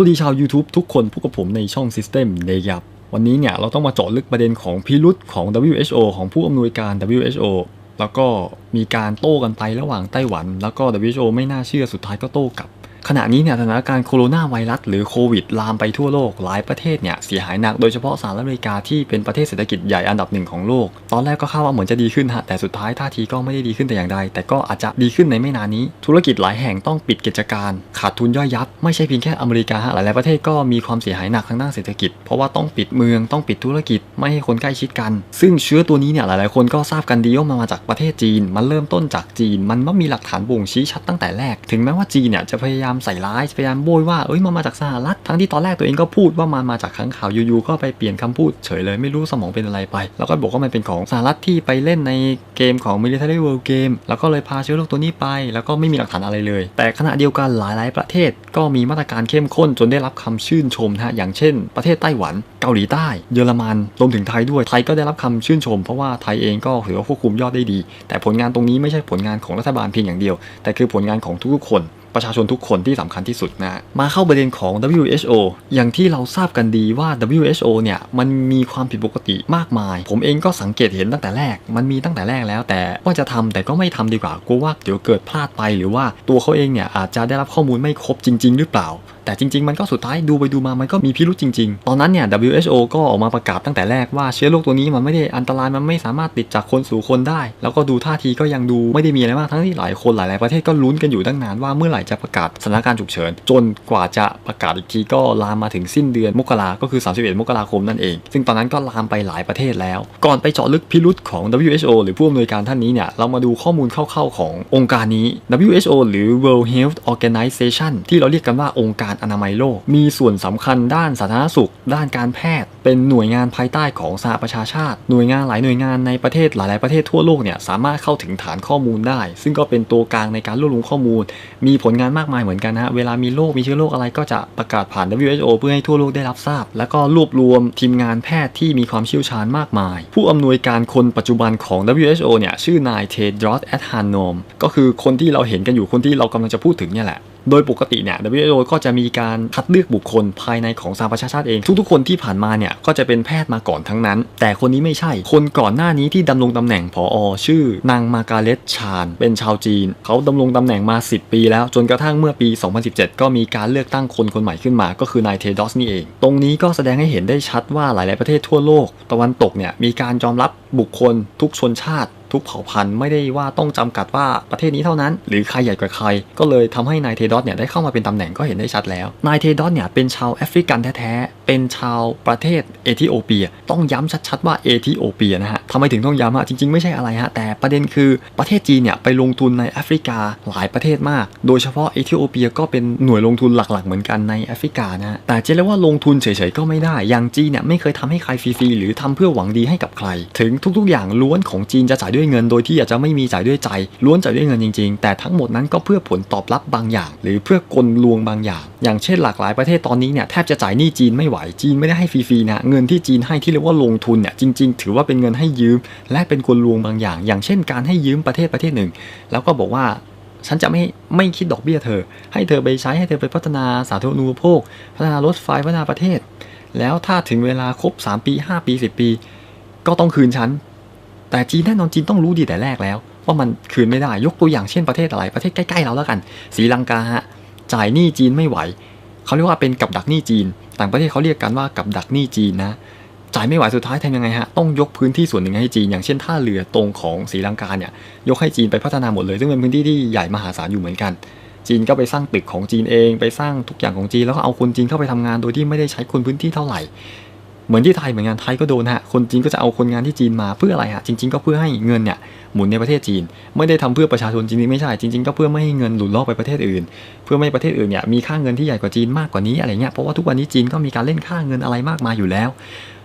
สวัสดีชาว YouTube ทุกคนพบกับผมในช่อง System เดยับวันนี้เนี่ยเราต้องมาเจาะลึกประเด็นของพิรุษของ WHO ของผู้อำนวยการ WHO แล้วก็มีการโต้กันไประหว่างไต้หวัน แล้วก็ WHO ไม่น่าเชื่อสุดท้ายก็โต้กลับ ขณะนี้เนี่ยสถานการณ์โคโรนาไวรัสหรือโควิดลามไปทั่วโลกหลายประเทศเนี่ยเสียหายหนักโดยเฉพาะสหรัฐอเมริกาที่เป็นประเทศเศรษฐกิจใหญ่อันดับหนึ่งของโลก ตอนแรกก็คาดว่าเหมือนจะดีขึ้นฮะแต่สุดท้ายท่าทีก็ไม่ได้ดีขึ้นแต่อย่างใด แต่ก็อาจจะดีขึ้นในไม่นานนี้ ธุรกิจหลายแห่งต้องปิดกิจการ ขาดทุนย่อยยับ ไม่ใช่เพียงแค่อเมริกาฮะหลายๆประเทศก็มีความเสียหายหนักทางด้านเศรษฐกิจ เพราะว่าต้องปิดเมืองต้องปิดธุรกิจไม่ให้คนใกล้ชิดกัน ซึ่งเชื้อตัวนี้เนี่ยหลาย ๆ คนก็ทราบกันดีว่ามันมาจากประเทศจีน มันเริ่มต้นจากจีน มันไม่มีหลักฐานบ่งชี้ชัดตั้งแต่แรก ถึงแม้ว่าจีนเนี่ยจะพยายามใส่ร้ายพยายามโบยว่าเอ้ยมันมาจากสหรัฐทั้งที่ตอนแรกตัวเองก็พูดว่ามันมาจากข้างข่าวอยู่ๆก็ไปเปลี่ยนคำพูดเฉยเลยไม่รู้สมองเป็นอะไรไป แล้วก็บอกว่ามันเป็นของสหรัฐที่ไปเล่นในเกมของ Military World Game แล้วก็เลยพาเชื้อโรคตัวนี้ไป แล้วก็ไม่มีหลักฐานอะไรเลย แต่ขณะเดียวกันหลายๆ ประเทศก็มีมาตรการเข้มข้นจนได้รับคำชื่นชมนะฮะอย่างเช่น ประเทศไต้หวัน เกาหลีใต้ เยอรมันรวมถึงไทยด้วยไทยก็ได้รับคำชื่นชม เพราะว่าไทยเองก็ถือว่าควบคุมยอดได้ดี แต่ผลงานตรงนี้ไม่ใช่ผลงานของรัฐบาลเพียงอย่างเดียว แต่คือผลงานของทุกๆคน ประชาชนทุกคนที่สำคัญที่สุดนะมาเข้าประเด็นของ WHO อย่างที่เราทราบกันดีว่า WHO เนี่ยมันมีความผิดปกติมากมาย ผมเองก็สังเกตเห็นตั้งแต่แรก มันมีตั้งแต่แรกแล้ว แต่ว่าจะทำแต่ก็ไม่ทำดีกว่ากลัวว่าเดี๋ยวเกิดพลาดไปหรือว่าตัวเขาเองเนี่ยอาจจะได้รับข้อมูลไม่ครบจริง ๆ หรือเปล่า แต่จริง ๆ มันก็สุดท้ายดูไปดูมามันก็มีพิรุษจริง ๆ ตอนนั้นเนี่ย WHO ก็ออกมาประกาศตั้งแต่แรกว่าเชื้อโรคตัวนี้มันไม่ได้อันตรายมันไม่สามารถติดจากคนสู่คนได้ แล้วก็ดูท่าทีก็ยังดูไม่ได้มีอะไรมากทั้งที่หลายคนหลายๆประเทศก็ลุ้นกันอยู่ตั้งนานว่าเมื่อไหร่จะประกาศสถานการณ์ฉุกเฉิน จนกว่าจะประกาศอีกทีก็ลามมาถึงสิ้นเดือนมกราก็คือ 31 มกราคมนั่นเอง ซึ่งตอนนั้นก็ลามไปหลายประเทศแล้ว ก่อนไปเจาะลึกพิรุษของ WHO หรือผู้อำนวยการท่านนี้เนี่ยเรามาดูข้อมูลคร่าวๆขององค์การนี้ WHO หรือ World Health Organization ที่เราเรียกกันว่าองค์การอนามัยโลก มีส่วนสำคัญด้านสาธารณสุข ด้านการแพทย์ เป็นหน่วยงานภายใต้ของสหประชาชาติ หน่วยงานหลายหน่วยงานในประเทศหลายๆประเทศทั่วโลกเนี่ยสามารถเข้าถึงฐานข้อมูลได้ ซึ่งก็เป็นตัวกลางในการรวบรวมข้อมูล มีผลงานมากมายเหมือนกันนะเวลามีโรคมีเชื้อโรคอะไรก็จะประกาศผ่าน WHO เพื่อให้ทั่วโลกได้รับทราบ แล้วก็รวบรวมทีมงานแพทย์ที่มีความเชี่ยวชาญมากมาย ผู้อำนวยการคนปัจจุบันของ WHO เนี่ยชื่อนายเทดรอสแอดฮานอมก็คือคนที่เราเห็นกันอยู่คนที่เรากำลังจะพูดถึงเนี่ยแหละ โดยปกติเนี่ย WHO ก็จะมีการคัดเลือกบุคคลภายในของสหประชาชาติเอง ทุกๆ คนที่ผ่านมาเนี่ยก็จะเป็นแพทย์มาก่อนทั้งนั้น แต่คนนี้ไม่ใช่ คนก่อนหน้านี้ที่ดำรงตำแหน่งผอชื่อนางมาการเล็ตชานเป็นชาวจีน เขาดำรงตำแหน่งมา 10 ปีแล้วจนกระทั่งเมื่อปี 2017 ก็มีการเลือกตั้งคนคนใหม่ขึ้นมา ก็คือนายเทดอสนี่เอง ตรงนี้ก็แสดงให้เห็นได้ชัดว่าหลาย ๆ ประเทศทั่วโลก ตะวันตกเนี่ยมีการยอมรับบุคคลทุกชนชาติ ทุกเผ่าพันธุ์ไม่ได้ว่าต้องจำกัดว่าประเทศนี้เท่านั้น หรือใครใหญ่กว่าใคร ก็เลยทำให้นายเทดอสเนี่ยได้เข้ามาเป็นตำแหน่งก็เห็นได้ชัดแล้ว นายเทดอสเนี่ยเป็นชาวแอฟริกันแท้ๆ เป็นชาวประเทศเอธิโอเปีย ต้องย้ำชัดๆว่าเอธิโอเปียนะฮะทำไมถึงต้องย้ำอะจริงๆไม่ใช่อะไรฮะ แต่ประเด็นคือประเทศจีนเนี่ยไปลงทุนในแอฟริกาหลายประเทศมาก โดยเฉพาะเอธิโอเปียก็เป็นหน่วยลงทุนหลักๆ เหมือนกันในแอฟริกานะแต่จะเรียกว่าลงทุนเฉยๆก็ไม่ได้ อย่างจีนเนี่ยไม่เคยทำให้ใครฟรีๆหรือทำเพื่อหวังดีให้กับใคร ถึงทุก ๆ อย่างล้วนของจีนจะจ่ายด้วยวยเงินโดยที่อาจจะไม่มีจ่ายด้วยใจล้วนจ่ายด้วยเงินจริงๆ แต่ทั้งหมดนั้นก็เพื่อผลตอบรับบางอย่าง หรือเพื่อกลลวงบางอย่าง อย่างเช่นหลากหลายประเทศตอนนี้เนี่ยแทบจะจ่ายหนี้จีนไม่ไหวจีนไม่ได้ให้ฟรีๆนะเงินที่จีนให้ที่เรียกว่าลงทุนเนี่ยจริง ๆ ถือว่าเป็นเงินให้ยืม และเป็นกลลวงบางอย่าง อย่างเช่น การให้ยืมประเทศประเทศหนึ่ง แล้วก็บอกว่าฉันจะไม่ไม่คิดดอกเบี้ยเธอ ให้เธอไปใช้ให้เธอไปพัฒนาสาธารณูปโภค พัฒนารถไฟพัฒนาประเทศ แล้วถ้าถึงเวลาครบ 3 ปี 5 ปี 10 ปี ก็ต้องคืนฉัน แต่จีนแน่นอนจีนต้องรู้ดีแต่แรกแล้ว ว่ามันคืนไม่ได้ยกตัวอย่างเช่นประเทศอะไรประเทศใกล้ๆเราแล้วกันศรีลังกาฮะจ่ายหนี้จีนไม่ไหวเขาเรียกว่าเป็นกับดักหนี้จีน ต่างประเทศเขาเรียกกันว่ากับดักหนี้จีนนะจ่ายไม่ไหวสุดท้ายทำยังไงฮะต้องยกพื้นที่ส่วนหนึ่งให้จีน อย่างเช่นท่าเรือตรงของศรีลังกาเนี่ยยกให้จีนไปพัฒนาหมดเลย ซึ่งเป็นพื้นที่ที่ใหญ่มหาศาลอยู่เหมือนกัน จีนก็ไปสร้างตึกของจีนเอง ไปสร้างทุกอย่างของจีนแล้วก็เอาคนจีนเข้าไปทำงานโดยที่ไม่ได้ใช้คนพื้นที่เท่าไหร่ เหมือนที่ไทยเหมือนกันไทยก็โดนฮะคนจีนก็จะเอาคนงานที่จีนมาเพื่ออะไรฮะจริง ๆ ก็เพื่อให้เงินเนี่ยหมุนในประเทศจีน ไม่ได้ทำเพื่อประชาชนจริงๆไม่ใช่จริง ๆ ก็เพื่อไม่ให้เงินหลุดลอกไปประเทศอื่น เพื่อไม่ให้ประเทศอื่นเนี่ยมีค่าเงินที่ใหญ่กว่าจีนมากกว่านี้อะไรเงี้ยเพราะว่าทุกวันนี้จีนก็มีการเล่นค่าเงินอะไรมากมายอยู่แล้ว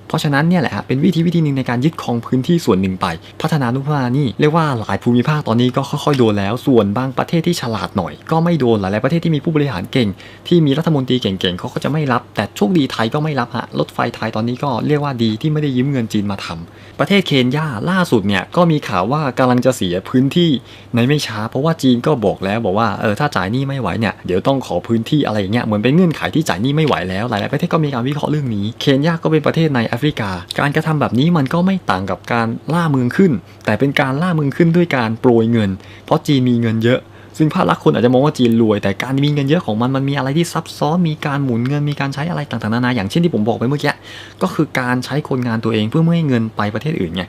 เพราะฉะนั้นเนี่ยแหละฮะเป็นวิธีวิธีหนึ่งในการยึดครองพื้นที่ส่วนหนึ่งไป พัฒนานุพัฒนานี่เรียกว่าหลายภูมิภาคตอนนี้ก็ค่อยๆโดนแล้ว ส่วนบางประเทศที่ฉลาดหน่อย ก็ไม่โดนหลายๆประเทศที่มีผู้บริหารเก่ง ที่มีรัฐมนตรีเก่งๆเขาก็จะไม่รับ แต่โชคดีไทยก็ไม่รับฮะรถไฟไทยตอนนี้ก็เรียกว่าดีที่ไม่ได้ยืมเงินจีนมาทำ ประเทศเคนยาล่าสุดเนี่ยก็มีข่าวว่ากำลังจะเสียพื้นที่ในไม่ช้า เพราะว่าจีนก็บอกแล้วบอกว่าเออถ้าจ่ายหนี้ไม่ไหวเนี่ยเดี๋ยวต้องขอพื้นที่อะไรอย่างเงี้ยเหมือนเป็นเงื่อนไขที่จ่ายหนี้ไม่ไหวแล้วหลาย ๆ ประเทศก็มีการวิเคราะห์เรื่องนี้ เคนยาก็เป็นประเทศในแอฟริกา การกระทำแบบนี้มันก็ไม่ต่างกับการล่าเมืองขึ้น แต่เป็นการล่าเมืองขึ้นด้วยการโปรยเงิน เพราะจีนมีเงินเยอะ ซึ่งภาพลักษณ์คนอาจจะมองว่าจีนรวย แต่การมีเงินเยอะของมันมันมีอะไรที่ซับซ้อนมีการหมุนเงินมีการใช้อะไรต่างๆนานาอย่างเช่นที่ผมบอกไปเมื่อกี้ก็คือการใช้คนงานตัวเองเพื่อไม่ให้เงินไปประเทศอื่นไง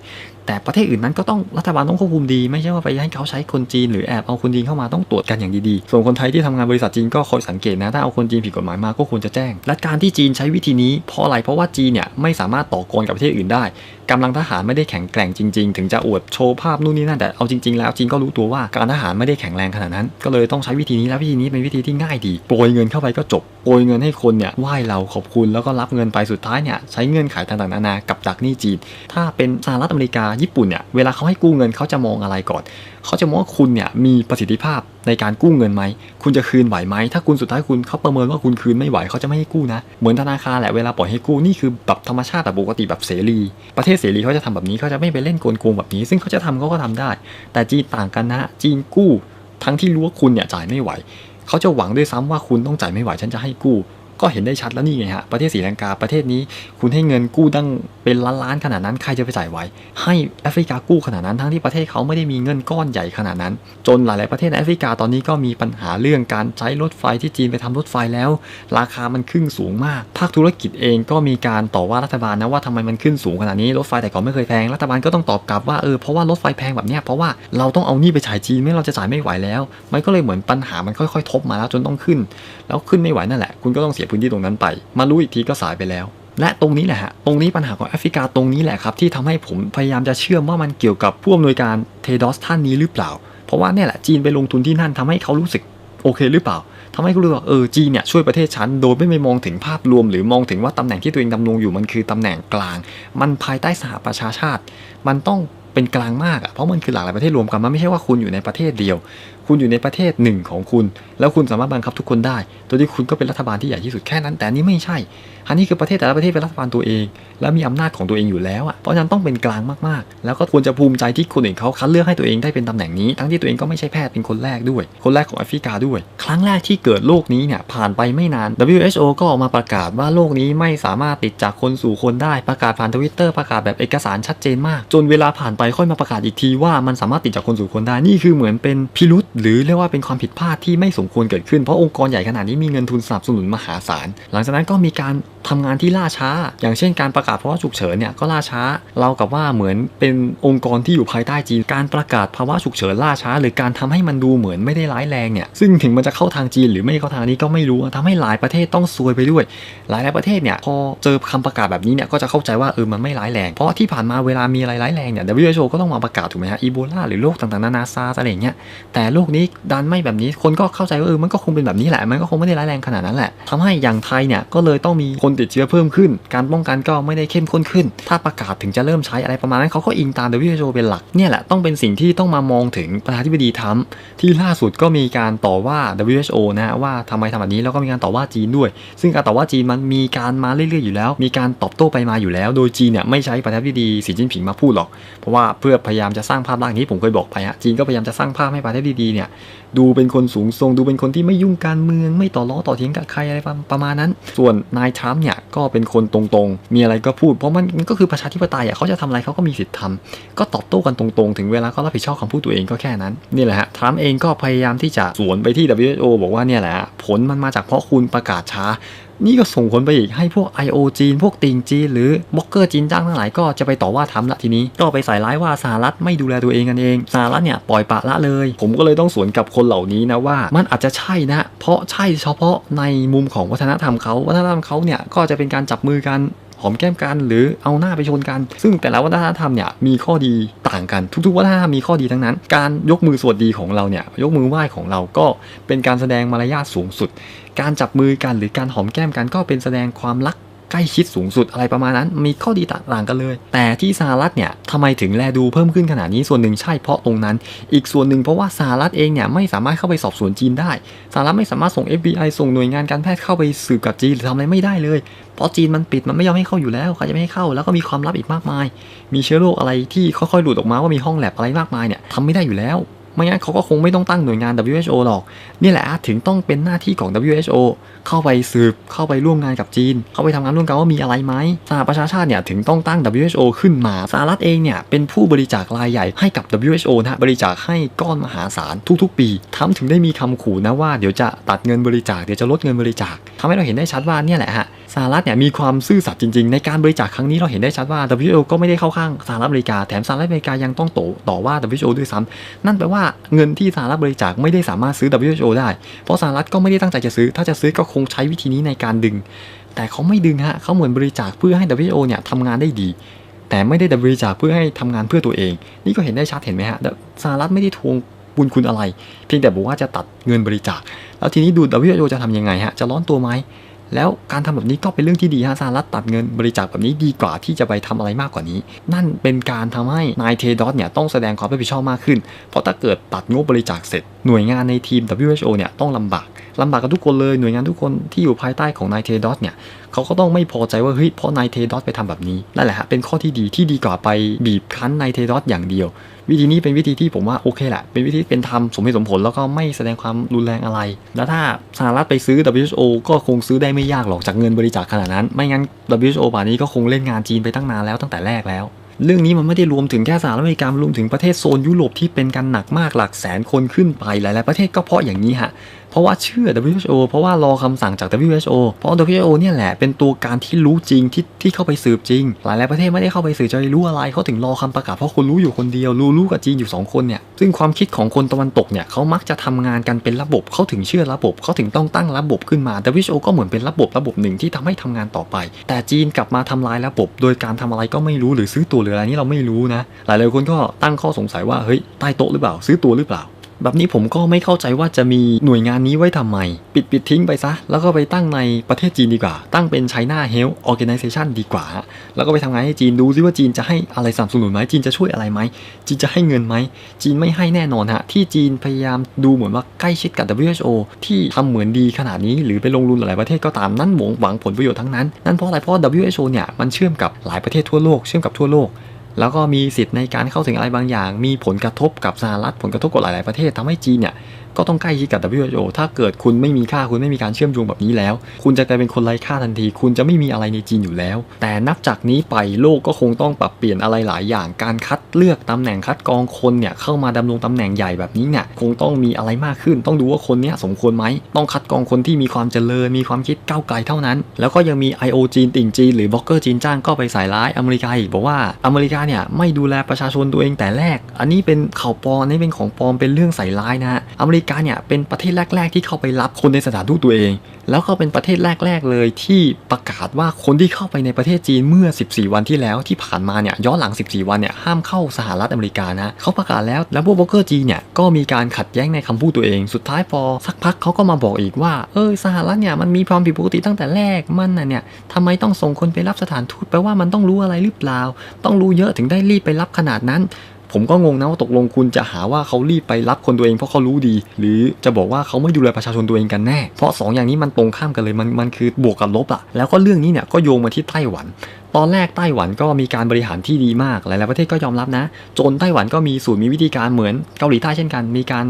แต่ประเทศอื่นนั้นก็ต้องรัฐบาลต้องควบคุมดี ไม่ใช่ว่าไปให้เขาใช้คนจีนหรือแอบเอาคนจีนเข้ามาต้องตรวจกันอย่างดีๆ ส่วนคนไทยที่ทำงานบริษัทจีนก็คอยสังเกตนะ ถ้าเอาคนจีนผิดกฎหมายมาก็ควรจะแจ้ง และการที่จีนใช้วิธีนี้เพราะอะไร เพราะว่าจีนเนี่ยไม่สามารถต่อกรกับประเทศอื่นได้กำลังทหารไม่ได้แข็งแกร่งจริง ๆ ถึงจะอวดโชว์ภาพนู่นนี่นั่นแต่เอาจริงๆแล้วจีนก็รู้ตัวว่าการทหารไม่ได้แข็งแรงขนาดนั้น ก็เลยต้องใช้วิธีนี้แล้ววิธีนี้เป็นวิธีที่ง่ายดีโปรยเงินเข้าไปก็จบโปรยเงินให้คนเนี่ยไหว้เราขอบคุณแล้วก็รับเงินไปสุดท้ายเนี่ยใช้เงื่อนไขต่างๆนานากับจากหนี้จีน ถ้าเป็นสหรัฐอเมริกาญี่ปุ่นเนี่ยเวลาเขาให้กู้เงินเขาจะมองอะไรก่อน เขาจะมองว่าคุณเนี่ยมีประสิทธิภาพในการกู้เงินไหม คุณจะคืนไหวไหม ถ้าคุณสุดท้ายคุณเขาประเมินว่าคุณคืนไม่ไหวเขาจะไม่ให้กู้นะ เหมือนธนาคารแหละเวลาปล่อยให้กู้นี่คือแบบธรรมชาติแบบปกติแบบเสรี ประเทศเสรีเขาจะทำแบบนี้เขาจะไม่ไปเล่นโกงโกงแบบนี้ ซึ่งเขาจะทำเขาก็ทำได้ แต่จีนต่างกันนะ จีนกู้ ทั้งที่รู้ว่าคุณเนี่ยจ่ายไม่ไหว เขาจะหวังด้วยซ้ำว่าคุณต้องจ่ายไม่ไหวฉันจะให้กู้ ก็เห็นได้ชัดแล้วนี่ไงฮะประเทศศรีลังกาประเทศนี้คุณให้เงินกู้ตั้งเป็นล้านล้านขนาดนั้นใครจะไปจ่ายไหวให้แอฟริกากู้ขนาดนั้นทั้งที่ประเทศเขาไม่ได้มีเงินก้อนใหญ่ขนาดนั้น จนหลาย ๆ ประเทศในแอฟริกาตอนนี้ก็มีปัญหาเรื่องการใช้รถไฟที่จีนไปทำรถไฟแล้ว ราคามันขึ้นสูงมาก ภาคธุรกิจเองก็มีการต่อว่ารัฐบาลนะว่าทำไมมันขึ้นสูงขนาดนี้รถไฟแต่ก่อนไม่เคยแพงรัฐบาลก็ต้องตอบกลับว่าเออเพราะว่ารถไฟแพงแบบเนี้ยเพราะว่าเราต้องเอานี้ไปจ่ายจีนไม่เราจะจ่ายไม่ไหวแล้ว มันก็เลยเหมือนปัญหามันค่อย ๆ ทบมาแล้วจนต้องขึ้น แล้วขึ้นไม่ไหวนั่นแหละ คุณก็ต้องเสียพื้นที่ตรงนั้นไป มารู้อีกทีก็สายไปแล้ว และตรงนี้แหละฮะ ตรงนี้ปัญหาของแอฟริกาตรงนี้แหละครับที่ทำให้ผมพยายามจะเชื่อมว่ามันเกี่ยวกับผู้อำนวยการเทดอสท่านนี้หรือเปล่า เพราะว่าเนี่ยแหละจีนไปลงทุนที่นั่นทำให้เขารู้สึกโอเคหรือเปล่าทำให้เขารู้ว่าเออจีนเนี่ยช่วยประเทศฉันโดยไม่ไปมองถึงภาพรวม หรือมองถึงว่าตำแหน่งที่ตัวเองดำรงอยู่มันคือตำแหน่งกลาง มันภายใต้สหประชาชาติ มันต้องเป็นกลางมากอะเพราะมันคือหลากหลายประเทศรวมกันมันไม่ใช่ว่าคุณอยู่ในประเทศเดียว คุณอยู่ในประเทศหนึ่งของคุณ แล้วคุณสามารถบังคับทุกคนได้ โดยที่คุณก็เป็นรัฐบาลที่ใหญ่ที่สุดแค่นั้น แต่นี้ไม่ใช่ อันนี้คือประเทศแต่ละประเทศเป็นรัฐบาลตัวเอง และมีอำนาจของตัวเองอยู่แล้วอะ เพราะฉะนั้นต้องเป็นกลางมากๆ แล้วก็ควรจะภูมิใจที่คนอื่นเขาคัดเลือกให้ตัวเองได้เป็นตำแหน่งนี้ ทั้งที่ตัวเองก็ไม่ใช่แพทย์เป็นคนแรกด้วย คนแรกของแอฟริกาด้วย ครั้งแรกที่เกิดโรคนี้เนี่ยผ่านไปไม่นาน WHO ก็ออกมาประกาศว่าโรคนี้ไม่สามารถติดจากคนสู่คนได้ ประกาศผ่านทวิตเตอร์ประกาศแบบเอกสารชัดเจนมาก จนเวลาผ่านไปค่อยมาประกาศอีกทีว่ามันสามารถติดจากคนสู่คนได้ นี่คือเหมือนเป็นพิรุษหรือเรียกว่าเป็นความผิดพลาดที่ไม่สมควรเกิดขึ้นเพราะองค์กรใหญ่ขนาดนี้มีเงินทุนสนับสนุนมหาศาล หลังจากนั้นก็มีการทำงานที่ล่าช้า อย่างเช่นการประกาศภาวะฉุกเฉินเนี่ยก็ล่าช้า เรากับว่าเหมือนเป็นองค์กรที่อยู่ภายใต้จีน การประกาศภาวะฉุกเฉินล่าช้า หรือการทำให้มันดูเหมือนไม่ได้ร้ายแรงเนี่ย ซึ่งถึงมันจะเข้าทางจีนหรือไม่เข้าทางนี้ก็ไม่รู้ทำให้หลายประเทศต้องซวยไปด้วย หลายหลายประเทศเนี่ยพอเจอคำประกาศแบบนี้เนี่ยก็จะเข้าใจว่าเออมันไม่ร้ายแรง เพราะที่ผ่านมาเวลามีอะไรร้ายแรงเนี่ย WHO ก็ต้องมาประกาศถูกไหมฮะอีโบลาหรือโรคต่างๆนานาซาอะไรเงี้ยแต่โรคนี้ดันไม่แบบนี้ คนก็เข้าใจว่าเออมันก็คงเป็นแบบนี้แหละ มันก็คงไม่ได้ร้ายแรงขนาดนั้นแหละทำให้อย่างไทยเนี่ยก็เลยต้องมีคนติดเชื้อเพิ่มขึ้น การป้องกันก็ไม่ได้เข้มข้นขึ้น ถ้าประกาศถึงจะเริ่มใช้อะไรประมาณนั้นเขาก็อิงตาม WHO เป็นหลักเนี่ยแหละต้องเป็นสิ่งที่ต้องมามองถึงประธานาธิบดีทรัมป์ที่ล่าสุดก็มีการต่อว่า WHO นะว่าทำไมทำแบบนี้แล้วก็มีการต่อว่าจีนด้วย ซึ่งการต่อว่าจีนมันมีการมาเรื่อยๆอยู่แล้ว มีการตอบโต้ไปมาอยู่แล้ว โดยจีนเนี่ยไม่ใช้ประธานาธิบดีสีจิ้นผิงมาพูดหรอกเพราะว่าเพื่อพยายามจะสร้างภาพลักษณ์นี้ผมเคยบอกไปฮะจีนก็พยายามจะสร้างภาพให้ประธานาธิบดีเนี่ยดูเป็นคนสูงทรงดูเป็นคนที่ไม่ยุ่งการเมือง ไม่ต่อล้อต่อเถียงกับใครอะไรประมาณนั้น ส่วนนายทรัมป์เนี่ยก็เป็นคนตรงๆ มีอะไรก็พูดเพราะมันก็คือประชาธิปไตยอะเขาจะทำอะไรเขาก็มีสิทธิ์ทำก็ตอบโต้กันตรงๆ ถึงเวลาเขารับผิดชอบคำพูดตัวเองก็แค่นั้นนี่แหละฮะทรัมป์เองก็พยายามที่จะสวนไปที่ WHO บอกว่าเนี่ยแหละผลมันมาจากเพราะคุณประกาศช้า นี่ก็ส่งผลไปอีกให้พวก I.O. จีน พวกติงจีน หรือบล็อกเกอร์จีนจ้างทั้งหลายก็จะไปต่อว่าทำละทีนี้ ก็ไปใส่ร้ายว่าสหรัฐไม่ดูแลตัวเองกันเองสหรัฐเนี่ยปล่อยปละละเลย ผมก็เลยต้องสวนกับคนเหล่านี้นะว่า มันอาจจะใช่นะ เพราะใช่เฉพาะในมุมของวัฒนธรรมเขาวัฒนธรรมเขาเนี่ยก็จะเป็นการจับมือกัน หอมแก้มกันหรือเอาหน้าไปชนกัน ซึ่งแต่ละวัฒนธรรมเนี่ยมีข้อดีต่างกันทุกๆวัฒนธรรมมีข้อดีทั้งนั้น การยกมือสวัสดีของเราเนี่ยยกมือไหว้ของเราก็เป็นการแสดงมารยาทสูงสุด การจับมือกันหรือการหอมแก้มกันก็เป็นแสดงความรัก ใกล้ชิดสูงสุดอะไรประมาณนั้น มีข้อดีต่างกันเลย แต่ที่สหรัฐเนี่ยทำไมถึงแลดูเพิ่มขึ้นขนาดนี้ส่วนหนึ่งใช่เพราะตรงนั้น อีกส่วนหนึ่งเพราะว่าสหรัฐเองเนี่ยไม่สามารถเข้าไปสอบสวนจีนได้สหรัฐไม่สามารถส่ง FBI ส่งหน่วยงานการแพทย์เข้าไปสืบกับจีนหรือทำอะไรไม่ได้เลย เพราะจีนมันปิดมันไม่ยอมให้เข้าอยู่แล้วใครจะไม่ให้เข้า แล้วก็มีความลับอีกมากมาย มีเชื้อโรคอะไรที่ค่อยๆหลุดออกมาว่ามีห้องแลบอะไรมากมายเนี่ยทำไม่ได้อยู่แล้ว ไม่งั้นเขาก็คงไม่ต้องตั้งหน่วยงาน WHO หรอก นี่แหละถึงต้องเป็นหน้าที่ของ WHO เข้าไปสืบเข้าไปร่วมงานกับจีน เข้าไปทำงานร่วมกันว่ามีอะไรไหมสหประชาชาติเนี่ยถึงต้องตั้ง WHO ขึ้นมาสหรัฐเองเนี่ยเป็นผู้บริจาครายใหญ่ให้กับ WHO นะบริจาคให้ก้อนมหาศาลทุกๆ ปีทำถึงได้มีคำขู่นะว่าเดี๋ยวจะตัดเงินบริจาคเดี๋ยวจะลดเงินบริจาคทำให้เราเห็นได้ชัดว่าเนี่ยแหละฮะสหรัฐเนี่ยมีความซื่อสัตย์จริงๆ ในการบริจาคครั้งนี้เราเห็นได้ชัดว่า WHO ก็ไม่ได้เข้าข้างสหรัฐอเมริกาแถมสหรัฐอเมริกายังต้องโตต่อว่า WHO ด้วยซ้ำนั่นแปลว่าเงินที่สหรัฐบริจาคไม่ได้สามารถซื้อ WHO ได้ เพราะสหรัฐก็ไม่ได้ตั้งใจจะซื้อ ถ้าจะซื้อก็คงใช้วิธีนี้ในการดึง แต่เขาไม่ดึงฮะเขาเหมือนบริจาคเพื่อให้ WHO เนี่ยทำงานได้ดี แต่ไม่ได้บริจาคเพื่อให้ทำงานเพื่อตัวเอง นี่ก็เห็นได้ชัดเห็นไหมฮะสหรัฐไม่ได้ทวงบุญคุณอะไร เพียงแต่บอกว่าจะตัดเงินบริจาค แล้วทีนี้ดู WHO จะทำยังไงฮะจะร้อนตัวไหม แล้วการทำแบบนี้ก็เป็นเรื่องที่ดีฮะสหรัฐตัดเงินบริจาคแบบนี้ดีกว่าที่จะไปทำอะไรมากกว่านี้ นั่นเป็นการทำให้นายเทดอสเนี่ยต้องแสดงความรับผิดชอบมากขึ้น เพราะถ้าเกิดตัดงบบริจาคเสร็จหน่วยงานในทีม WHO เนี่ยต้องลำบากลำบากกับทุกคนเลยหน่วยงานทุกคนที่อยู่ภายใต้ของนายเทดอสเนี่ย เขาก็ต้องไม่พอใจว่าเฮ้ยเพราะนายเทดอสไปทำแบบนี้นั่นแหละฮะเป็นข้อที่ดีที่ดีกว่าไปบีบคั้นนายเทดอสอย่างเดียว วิธีนี้เป็นวิธีที่ผมว่าโอเคแหละเป็นวิธีเป็นธรรมสมเหตุสมผลแล้วก็ไม่แสดงความรุนแรงอะไร แล้วถ้าสหรัฐไปซื้อ WHO ก็คงซื้อได้ไม่ยากหรอกจากเงินบริจาคขนาดนั้น ไม่งั้น WHO ป่านนี้ก็คงเล่นงานจีนไปตั้งนานแล้วตั้งแต่แรกแล้ว เรื่องนี้มันไม่ได้รวมถึงแค่สหรัฐอเมริการวมถึงประเทศโซนยุโรปที่เป็นกันหนักมากหลักแสนคนขึ้นไปหลายๆประเทศก็เพราะอย่างนี้ฮะเพราะว่าเชื่อ WHO เพราะว่ารอคำสั่งจาก WHO เพราะ WHO เนี่ยแหละเป็นตัวการที่รู้จริงที่ที่เข้าไปสืบจริง หลายๆประเทศไม่ได้เข้าไปสืบจะรู้อะไรเขาถึงรอคำประกาศเพราะคนรู้อยู่คนเดียวรู้รู้กับจีนอยู่ 2 คนเนี่ยซึ่งความคิดของคนตะวันตกเนี่ยเขามักจะทำงานกันเป็นระบบเขาถึงเชื่อระบบเขาถึงต้องตั้งระบบขึ้นมา WHO ก็เหมือนเป็นระบบระบบหนึ่งที่ทำให้ทำงานต่อไป แต่จีนกลับมาทำลายระบบ โดยการทำอะไรก็ไม่รู้หรือซื้อตัวหรืออะไรนี้เราไม่รู้นะ หลายหลายคนก็ตั้งข้อสงสัยว่าเฮ้ยใต้โต๊ะหรือเปล่า ซื้อตัวหรือเปล่า แบบนี้ผมก็ไม่เข้าใจว่าจะมีหน่วยงานนี้ไว้ทำไม ปิดปิดทิ้งไปซะ แล้วก็ไปตั้งในประเทศจีนดีกว่า ตั้งเป็น China Health Organization ดีกว่า แล้วก็ไปทำงานให้จีนดูซิว่าจีนจะให้อะไรสนับสนุนไหมจีนจะช่วยอะไรไหมจีนจะให้เงินไหมจีนไม่ให้แน่นอนฮะที่จีนพยายามดูเหมือนว่าใกล้ชิดกับ WHO ที่ทำเหมือนดีขนาดนี้หรือไปลงทุนหลายประเทศก็ตามนั่นหวงหวังผลประโยชน์ทั้งนั้นนั่นเพราะอะไรเพราะ WHO เนี่ยมันเชื่อมกับหลายประเทศทั่วโลกเชื่อมกับทั่วโลก แล้วก็มีสิทธิ์ในการเข้าถึงอะไรบางอย่าง มีผลกระทบกับสหรัฐผลกระทบกับหลาย ๆ ประเทศทำให้จีนเนี่ย ก็ต้องใกล้ชิดกับ WHO ถ้าเกิดคุณไม่มีค่าคุณไม่มีการเชื่อมโยงแบบนี้แล้ว คุณจะกลายเป็นคนไร้ค่าทันที คุณจะไม่มีอะไรในจีนอยู่แล้ว แต่นับจากนี้ไปโลกก็คงต้องปรับเปลี่ยนอะไรหลายอย่าง การคัดเลือกตำแหน่งคัดกรองคนเนี่ยเข้ามาดำรงตำแหน่งใหญ่แบบนี้เนี่ยคงต้องมีอะไรมากขึ้น ต้องดูว่าคนนี้สมควรไหมต้องคัดกรองคนที่มีความเจริญมีความคิดก้าวไกลเท่านั้น แล้วก็ยังมี I.O. จีนติ่งจีนหรือบล็อกเกอร์จีนจ้างก็ไปใส่ร้ายอเมริกาอีกบอกว่าอเมริกาเนี่ยไม่ดูแลประชาชนตัวเองแต่แรก อันนี้เป็นข่าวปลอมนี่เป็นของปลอมเป็นเรื่องใส่ร้ายนะอเมริกาเนี่ยเป็นประเทศแรก ๆ ที่เข้าไปรับคนในสถานทูตตัวเอง แล้วก็เป็นประเทศแรก ๆ เลยที่ประกาศว่าคนที่เข้าไปในประเทศจีนเมื่อ 14 วันที่แล้วที่ผ่านมาเนี่ยย้อนหลัง 14 วันเนี่ยห้ามเข้าสหรัฐอเมริกานะเขาประกาศแล้วแล้วพวกบล็อกเกอร์จีนเนี่ยก็มีการขัดแย้งในคำพูดตัวเอง สุดท้ายพอสักพักเขาก็มาบอกอีกว่าเออสหรัฐเนี่ยมันมีความผิดปกติตั้งแต่แรกมันน่ะเนี่ยทำไมต้องส่งคนไปรับสถานทูตแปลว่ามันต้องรู้อะไรหรือเปล่า ต้องรู้เยอะถึงได้รีบไปรับขนาดนั้น ผมก็งงนะว่าตกลงคุณจะหาว่าเขารีบไปรับคนตัวเองเพราะเขารู้ดี หรือจะบอกว่าเขาไม่ดูแลประชาชนตัวเองกันแน่ เพราะ2ออย่างนี้มันตรงข้ามกันเลยมันมันคือบวกกับลบอะแล้วก็เรื่องนี้เนี่ยก็โยงมาที่ไต้หวัน ตอนแรกไต้หวันก็มีการบริหารที่ดีมากหลายๆประเทศก็ยอมรับนะ จนไต้หวันก็มีสูตรมีวิธีการเหมือนเกาหลีใต้เช่นกัน มีการ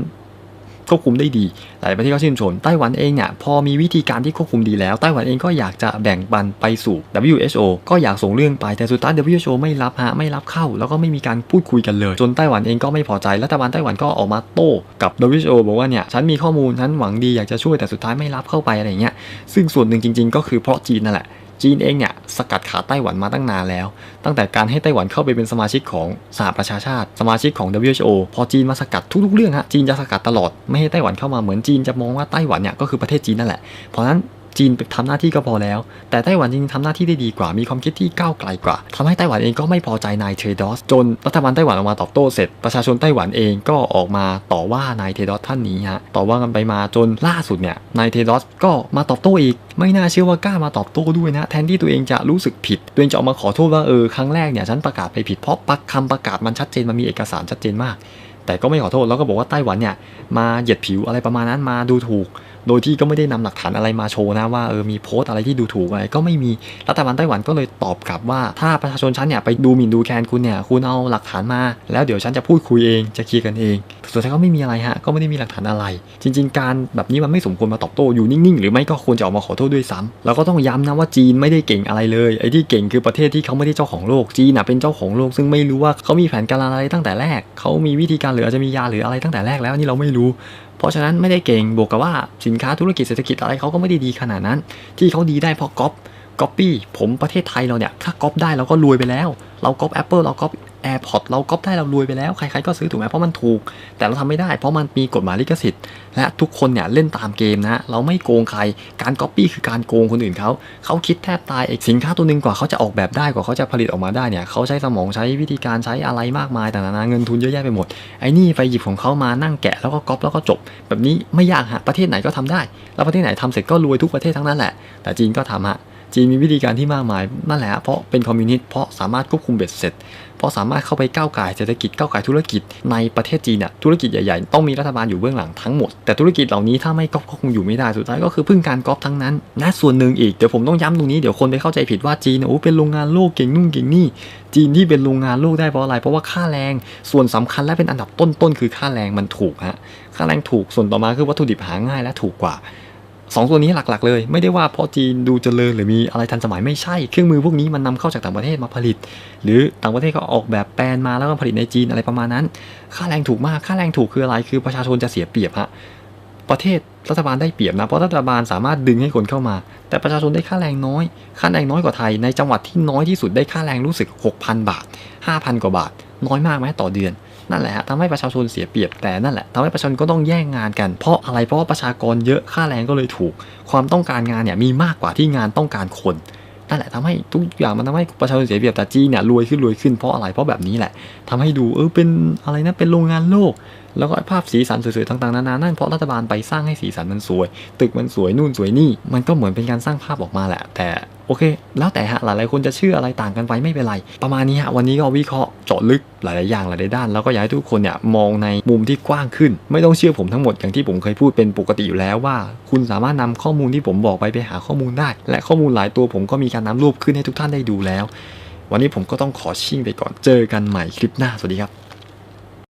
ควบคุมได้ดี หลายประเทศก็ชื่นชมไต้หวันเองเนี่ยพอมีวิธีการที่ควบคุมดีแล้ว ไต้หวันเองก็อยากจะแบ่งปันไปสู่ WHO ก็อยากส่งเรื่องไปแต่สุดท้าย WHO ไม่รับฮะไม่รับเข้า แล้วก็ไม่มีการพูดคุยกันเลย จนไต้หวันเองก็ไม่พอใจรัฐบาลไต้หวันก็ออกมาโต้กับ WHO บอกว่าเนี่ยฉันมีข้อมูลฉันหวังดีอยากจะช่วยแต่สุดท้ายไม่รับเข้าไปอะไรเงี้ยซึ่งส่วนหนึ่งจริง ๆ ก็คือเพราะจีนนั่นแหละ จีนเองเนี่ยสกัดขาไต้หวันมาตั้งนานแล้ว ตั้งแต่การให้ไต้หวันเข้าไปเป็นสมาชิกของสหประชาชาติ สมาชิกของ WHO พอจีนมาสกัดทุกๆเรื่องฮะจีนจะสกัดตลอดไม่ให้ไต้หวันเข้ามาเหมือนจีนจะมองว่าไต้หวันเนี่ยก็คือประเทศจีนนั่นแหละเพราะฉะนั้น จีนไปทำหน้าที่ก็พอแล้ว แต่ไต้หวันจริงๆทำหน้าที่ได้ดีกว่า มีความคิดที่ก้าวไกลกว่าทำให้ไต้หวันเองก็ไม่พอใจนายเทดอส จนรัฐบาลไต้หวันออกมาตอบโต้เสร็จ ประชาชนไต้หวันเองก็ออกมาต่อว่านายเทดอสท่านนี้ฮะ ต่อว่ากันไปมาจนล่าสุดเนี่ย นายเทดอสก็มาตอบโต้อีก ไม่น่าเชื่อว่ากล้ามาตอบโต้ด้วยนะ แทนที่ตัวเองจะรู้สึกผิด ตัวเองจะออกมาขอโทษว่าเออครั้งแรกเนี่ยฉันประกาศไปผิดเพราะปักคำประกาศมันชัดเจนมันมีเอกสารชัดเจนมาก แต่ก็ไม่ขอโทษแล้วก็บอกว่าไต้หวันเนี่ยมาเหยียดผิวอะไรประมาณนั้นมาดูถูก โดยที่ก็ไม่ได้นำหลักฐานอะไรมาโชว์นะว่าเออมีโพสต์อะไรที่ดูถูกอะไรก็ไม่มีรัฐบาลไต้หวันก็เลยตอบกลับว่า ถ้าประชาชนฉันเนี่ยไปดูหมิ่นดูแคลนคุณเนี่ยคุณเอาหลักฐานมา แล้วเดี๋ยวฉันจะพูดคุยเองจะเคลียร์กันเองสุดท้ายก็ไม่มีอะไรฮะก็ไม่ได้มีหลักฐานอะไร จริง ๆ การแบบนี้มันไม่สมควรมาตอบโต้อยู่นิ่งๆ หรือไม่ก็ควรจะออกมาขอโทษด้วยซ้ำแล้วก็ต้องย้ำนะว่าจีนไม่ได้เก่งอะไรเลยไอ้ที่เก่งคือประเทศที่เขาไม่ได้เจ้าของโลกจีนน่ะเป็นเจ้าของโลก ซึ่งไม่รู้ว่าเขามีแผนการอะไรตั้งแต่แรกเขามีวิธีการหรืออาจจะมียาหรืออะไรตั้งแต่แรกแล้วนี่เราไม่รู้ ราะฉะนั้นไม่ได้เก่งบวกกับว่าสินค้าธุรกิจเศรษฐกิจอะไรเขาก็ไม่ได้ดีขนาดนั้น ที่เขาดีได้เพราะก๊อปก๊อปปี้ผมประเทศไทยเราเนี่ยถ้าก๊อปได้เราก็รวยไปแล้ว เราก๊อปแอปเปิลเราก๊อป AirPods เราก๊อปได้เรารวยไปแล้ว ใครๆก็ซื้อถูกไหมเพราะมันถูก แต่เราทำไม่ได้ เพราะมันมีกฎหมายลิขสิทธิ์ และทุกคนเนี่ยเล่นตามเกมนะเราไม่โกงใครการก๊อปปี้คือการโกงคนอื่นเขาเขาคิดแทบตายเอกสินค้าตัวหนึ่งกว่าเขาจะออกแบบได้กว่าเขาจะผลิตออกมาได้เนี่ยเขาใช้สมองใช้วิธีการใช้อะไรมากมายต่างๆนานาเงินทุนเยอะแยะไปหมดไอ้นี่ไปหยิบของเขามานั่งแกะแล้วก็ก๊อปแล้วก็จบ แบบนี้ไม่ยากฮะประเทศไหนก็ทำได้ แล้วประเทศไหนทำเสร็จก็รวยทุกประเทศทั้งนั้นแหละ แต่จีนก็ทำฮะ จีนมีวิธีการที่มากมายนั่นแหละเพราะเป็นคอมมิวนิสต์เพราะสามารถควบคุมเบ็ดเสร็จ เพราะสามารถเข้าไปก้าวไก่เศรษฐกิจก้าวไก่ธุรกิจในประเทศจีนน่ะธุรกิจใหญ่ๆ ต้องมีรัฐบาลอยู่เบื้องหลังทั้งหมด แต่ธุรกิจเหล่านี้ถ้าไม่ก๊อปก็คงอยู่ไม่ได้สุดท้ายก็คือพึ่งการก๊อปทั้งนั้นและส่วนหนึ่งอีกเดี๋ยวผมต้องย้ำตรงนี้เดี๋ยวคนไปเข้าใจผิดว่าจีนเนี่ยโอ้เป็นโรงงานโลกเก่งนู่นเก่งนี่จีนที่เป็นโรงงานโลกได้เพราะอะไร เพราะว่าค่าแรงส่วนสำคัญและเป็นอันดับต้นๆคือค่าแรงมันถูกฮะค่าแรงถูกส่วนต่อมาคือวัตถุดิบหาง่ายและถูกกว่า สองตัวนี้หลักๆ เลย ไม่ได้ว่าเพราะจีนดูเจริญหรือมีอะไรทันสมัยไม่ใช่ เครื่องมือพวกนี้มันนำเข้าจากต่างประเทศมาผลิต หรือต่างประเทศก็ออกแบบแปลนมาแล้วก็ผลิตในจีนอะไรประมาณนั้น ค่าแรงถูกมากค่าแรงถูกคืออะไรคือประชาชนจะเสียเปรียบฮะประเทศรัฐบาลได้เปรียบนะเพราะรัฐบาลสามารถดึงให้คนเข้ามา แต่ประชาชนได้ค่าแรงน้อย ค่าแรงน้อยกว่าไทย ในจังหวัดที่น้อยที่สุดได้ค่าแรงรู้สึก 6,000 บาท 5,000 กว่าบาท น้อยมากไหมต่อเดือน นั่นแหละฮะทำให้ประชาชนเสียเปรียบแต่นั่นแหละทำให้ประชาชนก็ต้องแย่งงานกัน เพราะอะไรเพราะว่าประชากรเยอะค่าแรงก็เลยถูก ความต้องการงานเนี่ยมีมากกว่าที่งานต้องการคนนั่นแหละทำให้ทุกอย่างมันทำให้ประชาชนเสียเปรียบแต่จีนเนี่ยรวยขึ้นรวยขึ้นเพราะอะไรเพราะแบบนี้แหละทำให้ดูเออเป็นอะไรนะเป็นโรงงานโลก แล้วก็ภาพสีสันสวยๆต่างๆนานานั่นเพราะรัฐบาลไปสร้างให้สีสันมันสวย ตึกมันสวยนู่นสวยนี่ มันก็เหมือนเป็นการสร้างภาพออกมาแหละ แต่โอเค แล้วแต่ฮะหลายๆคนจะเชื่ออะไรต่างกันไปไม่เป็นไร ประมาณนี้ฮะวันนี้ก็วิเคราะห์เจาะลึกหลายๆอย่างหลายๆด้าน แล้วก็อยากให้ทุกคนเนี่ยมองในมุมที่กว้างขึ้น ไม่ต้องเชื่อผมทั้งหมดอย่างที่ผมเคยพูดเป็นปกติอยู่แล้วว่า คุณสามารถนำข้อมูลที่ผมบอกไปไปหาข้อมูลได้ และข้อมูลหลายตัวผมก็มีการนำรูปขึ้นให้ทุกท่านได้ดูแล้ว วันนี้ผมก็ต้องขอชิ่งไปก่อนเจอกันใหม่คลิปหน้าสวัสดีครับ